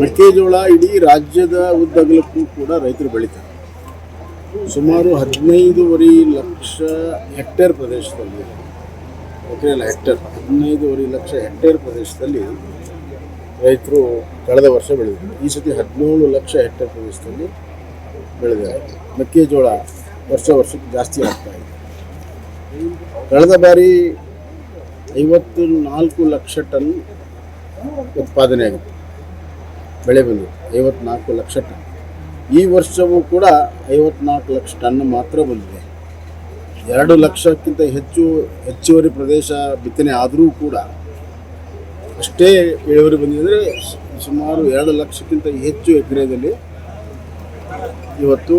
ಮೆಕ್ಕೆಜೋಳ ಇಡೀ ರಾಜ್ಯದ ಉದ್ದಗಲಕ್ಕೂ ಕೂಡ ರೈತರು ಬೆಳೀತಾರೆ. ಸುಮಾರು ಹದಿನೈದೂವರೆ ಲಕ್ಷ ಹೆಕ್ಟೇರ್ ಪ್ರದೇಶದಲ್ಲಿ ಎಕರೆ ಅಲ್ಲ ಹೆಕ್ಟೇರ್, ಹದಿನೈದೂವರೆ ಲಕ್ಷ ಹೆಕ್ಟೇರ್ ಪ್ರದೇಶದಲ್ಲಿ ರೈತರು ಕಳೆದ ವರ್ಷ ಬೆಳೆದಿದ್ದಾರೆ. ಈ ಸತಿ ಹದಿನೇಳು ಲಕ್ಷ ಹೆಕ್ಟೇರ್ ಪ್ರದೇಶದಲ್ಲಿ ಬೆಳೆದಿದ್ದಾರೆ ಮೆಕ್ಕೆಜೋಳ ವರ್ಷ ವರ್ಷಕ್ಕೆ ಜಾಸ್ತಿ ಆಗ್ತಾ ಇದೆ. ಕಳೆದ ಬಾರಿ ಐವತ್ತು ನಾಲ್ಕು ಲಕ್ಷ ಟನ್ ಉತ್ಪಾದನೆ ಆಗಿದೆ ಬೆಳೆ ಬಂದಿದೆ. ಐವತ್ನಾಲ್ಕು ಲಕ್ಷ ಟನ್. ಈ ವರ್ಷವೂ ಕೂಡ ಐವತ್ನಾಲ್ಕು ಲಕ್ಷ ಟನ್ ಮಾತ್ರ ಬಂದಿದೆ. ಎರಡು ಲಕ್ಷಕ್ಕಿಂತ ಹೆಚ್ಚು ಹೆಚ್ಚುವರಿ ಪ್ರದೇಶ ಬಿತ್ತನೆ ಆದರೂ ಕೂಡ ಅಷ್ಟೇ ಇಳುವರಿ ಬಂದಿದೆ ಸುಮಾರು ಎರಡು ಲಕ್ಷಕ್ಕಿಂತ ಹೆಚ್ಚು ಎಕರೆದಲ್ಲಿ ಇವತ್ತು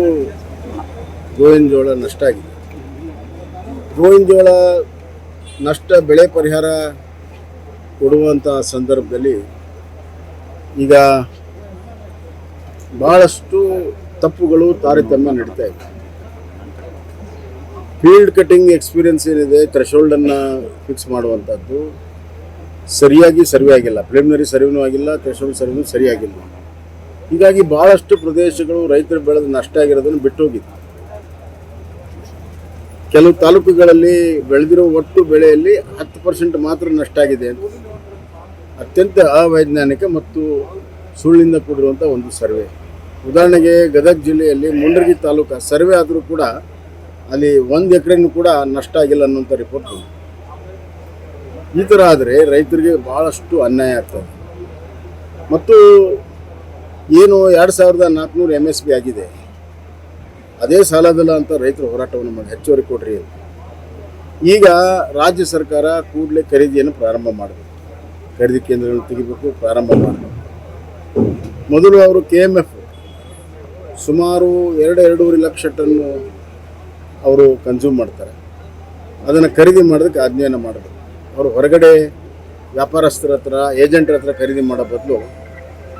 ಗೋವಿನ ಜೋಳ ನಷ್ಟ ಆಗಿದೆ. ಗೋವಿನ ಜೋಳ ನಷ್ಟ ಬೆಳೆ ಪರಿಹಾರ ಕೊಡುವಂಥ ಸಂದರ್ಭದಲ್ಲಿ ಈಗ ಭಾಳಷ್ಟು ತಪ್ಪುಗಳು ತಾರತಮ್ಯ ನಡೀತಾ ಇದೆ. ಫೀಲ್ಡ್ ಕಟಿಂಗ್ ಎಕ್ಸ್ಪೀರಿಯನ್ಸ್ ಏನಿದೆ ಥ್ರೆಶೋಲ್ಡನ್ನು ಫಿಕ್ಸ್ ಮಾಡುವಂಥದ್ದು. ಸರಿಯಾಗಿ ಸರ್ವೆ ಆಗಿಲ್ಲ. ಪ್ರಿಲಿಮಿನರಿ ಸರ್ವೆನೂ ಆಗಿಲ್ಲ ಥ್ರೆಶೋಲ್ಡ್ ಸರ್ವೆನೂ ಸರಿಯಾಗಿಲ್ಲ. ಹೀಗಾಗಿ ಭಾಳಷ್ಟು ಪ್ರದೇಶಗಳು ರೈತರು ಬೆಳೆದ ನಷ್ಟ ಆಗಿರೋದನ್ನು ಬಿಟ್ಟು ಹೋಗಿದೆ ಕೆಲವು ತಾಲೂಕುಗಳಲ್ಲಿ ಬೆಳೆದಿರೋ ಒಟ್ಟು ಬೆಳೆಯಲ್ಲಿ ಹತ್ತು ಪರ್ಸೆಂಟ್ ಮಾತ್ರ ನಷ್ಟ ಆಗಿದೆ ಅಂತ. ಅತ್ಯಂತ ಅವೈಜ್ಞಾನಿಕ ಮತ್ತು ಸುಳ್ಳಿಂದ ಕೂಡಿರುವಂಥ ಒಂದು ಸರ್ವೆ. ಉದಾಹರಣೆಗೆ ಗದಗ ಜಿಲ್ಲೆಯಲ್ಲಿ ಮುಂಡರಗಿ ತಾಲೂಕು ಸರ್ವೆ ಆದರೂ ಕೂಡ ಅಲ್ಲಿ ಒಂದು ಎಕರೆನೂ ಕೂಡ ನಷ್ಟ ಆಗಿಲ್ಲ ಅನ್ನುವಂಥ ರಿಪೋರ್ಟ್ ಈ ಥರ ಆದರೆ ರೈತರಿಗೆ ಭಾಳಷ್ಟು ಅನ್ಯಾಯ ಆಗ್ತದೆ ಮತ್ತು ಏನು ಎರಡು ಸಾವಿರದ ನಾಲ್ಕುನೂರು ಎಂ ಎಸ್ ಬಿ ಆಗಿದೆ. ಅದೇ ಸಾಲದಲ್ಲ ಅಂತ ರೈತರು ಹೋರಾಟವನ್ನು ಮಾಡಿ, ಹೆಚ್ಚುವರಿ ಕೊಡ್ರಿ ಈಗ ರಾಜ್ಯ ಸರ್ಕಾರ ಕೂಡಲೇ ಖರೀದಿಯನ್ನು ಪ್ರಾರಂಭ ಮಾಡಬೇಕು ಖರೀದಿ ಕೇಂದ್ರಗಳನ್ನು ತೆಗಿಬೇಕು, ಪ್ರಾರಂಭ ಮಾಡಬೇಕು. ಮೊದಲು ಅವರು ಕೆ ಎಂ ಎಫ್ ಸುಮಾರು ಎರಡು, ಎರಡೂವರೆ ಲಕ್ಷ ಟನ್ನು ಅವರು ಕನ್ಸ್ಯೂಮ್ ಮಾಡ್ತಾರೆ. ಅದನ್ನು ಖರೀದಿ ಮಾಡೋದಕ್ಕೆ ಆಜ್ಞೆಯನ್ನು ಮಾಡಬೇಕು ಅವರು ಹೊರಗಡೆ ವ್ಯಾಪಾರಸ್ಥರ ಹತ್ರ ಏಜೆಂಟ್ರ ಹತ್ರ ಖರೀದಿ ಮಾಡೋ ಬದಲು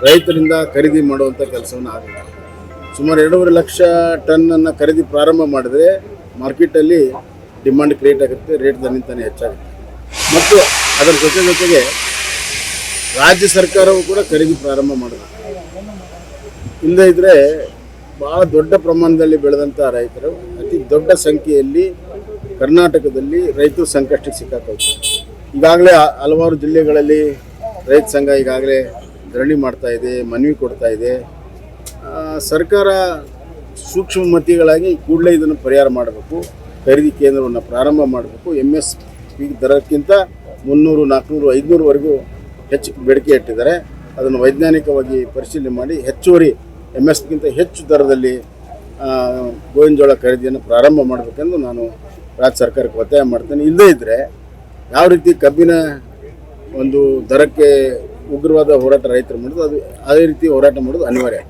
ರೈತರಿಂದ ಖರೀದಿ ಮಾಡುವಂಥ ಕೆಲಸವನ್ನು ಆಗಿಲ್ಲ ಸುಮಾರು ಎರಡೂವರೆ ಲಕ್ಷ ಟನ್ನನ್ನು ಖರೀದಿ ಪ್ರಾರಂಭ ಮಾಡಿದ್ರೆ ಮಾರ್ಕೆಟಲ್ಲಿ ಡಿಮಾಂಡ್ ಕ್ರಿಯೇಟ್ ಆಗುತ್ತೆ, ರೇಟ್ ದನಿಂತಾನೆ ಹೆಚ್ಚಾಗುತ್ತೆ. ಮತ್ತು ಅದರ ಜೊತೆ ಜೊತೆಗೆ ರಾಜ್ಯ ಸರ್ಕಾರವು ಕೂಡ ಖರೀದಿ ಪ್ರಾರಂಭ ಮಾಡಬೇಕು ಇಲ್ಲದೇ ಇದ್ದರೆ ಭಾಳ ದೊಡ್ಡ ಪ್ರಮಾಣದಲ್ಲಿ ಬೆಳೆದಂಥ ರೈತರು, ಅತಿ ದೊಡ್ಡ ಸಂಖ್ಯೆಯಲ್ಲಿ ಕರ್ನಾಟಕದಲ್ಲಿ ರೈತರು ಸಂಕಷ್ಟಕ್ಕೆ ಸಿಕ್ಕಾತೈತೆ ಈಗಾಗಲೇ ಹಲವಾರು ಜಿಲ್ಲೆಗಳಲ್ಲಿ ರೈತ ಸಂಘ ಈಗಾಗಲೇ ಧರಣಿ ಮಾಡ್ತಾ ಇದೆ, ಮನವಿ ಕೊಡ್ತಾ ಇದೆ. ಸರ್ಕಾರ ಸೂಕ್ಷ್ಮ ಮತಿಗಳಾಗಿ ಕೂಡಲೇ ಇದನ್ನು ಪರಿಹಾರ ಮಾಡಬೇಕು, ಖರೀದಿ ಕೇಂದ್ರವನ್ನು ಪ್ರಾರಂಭ ಮಾಡಬೇಕು. ಎಂ ಎಸ್ ಪಿ ದರಕ್ಕಿಂತ ಮುನ್ನೂರು, ನಾಲ್ಕುನೂರು ಐದುನೂರುವರೆಗೂ ಹೆಚ್ಚು ಬೇಡಿಕೆ ಇಟ್ಟಿದ್ದಾರೆ. ಅದನ್ನು ವೈಜ್ಞಾನಿಕವಾಗಿ ಪರಿಶೀಲನೆ ಮಾಡಿ ಹೆಚ್ಚುವರಿ ಎಂ ಎಸ್ಗಿಂತ ಹೆಚ್ಚು ದರದಲ್ಲಿ ಗೋವಿನ ಜೋಳ ಖರೀದಿಯನ್ನು ಪ್ರಾರಂಭ ಮಾಡಬೇಕೆಂದು ನಾನು ರಾಜ್ಯ ಸರ್ಕಾರಕ್ಕೆ ಒತ್ತಾಯ ಮಾಡ್ತೇನೆ. ಇಲ್ಲದೇ ಇದ್ದರೆ ಯಾವ ರೀತಿ ಕಬ್ಬಿನ ಒಂದು ದರಕ್ಕೆ ಉಗ್ರವಾದ ಹೋರಾಟ ರೈತರು ಮಾಡೋದು, ಅದು ಅದೇ ರೀತಿ ಹೋರಾಟ ಮಾಡೋದು ಅನಿವಾರ್ಯ.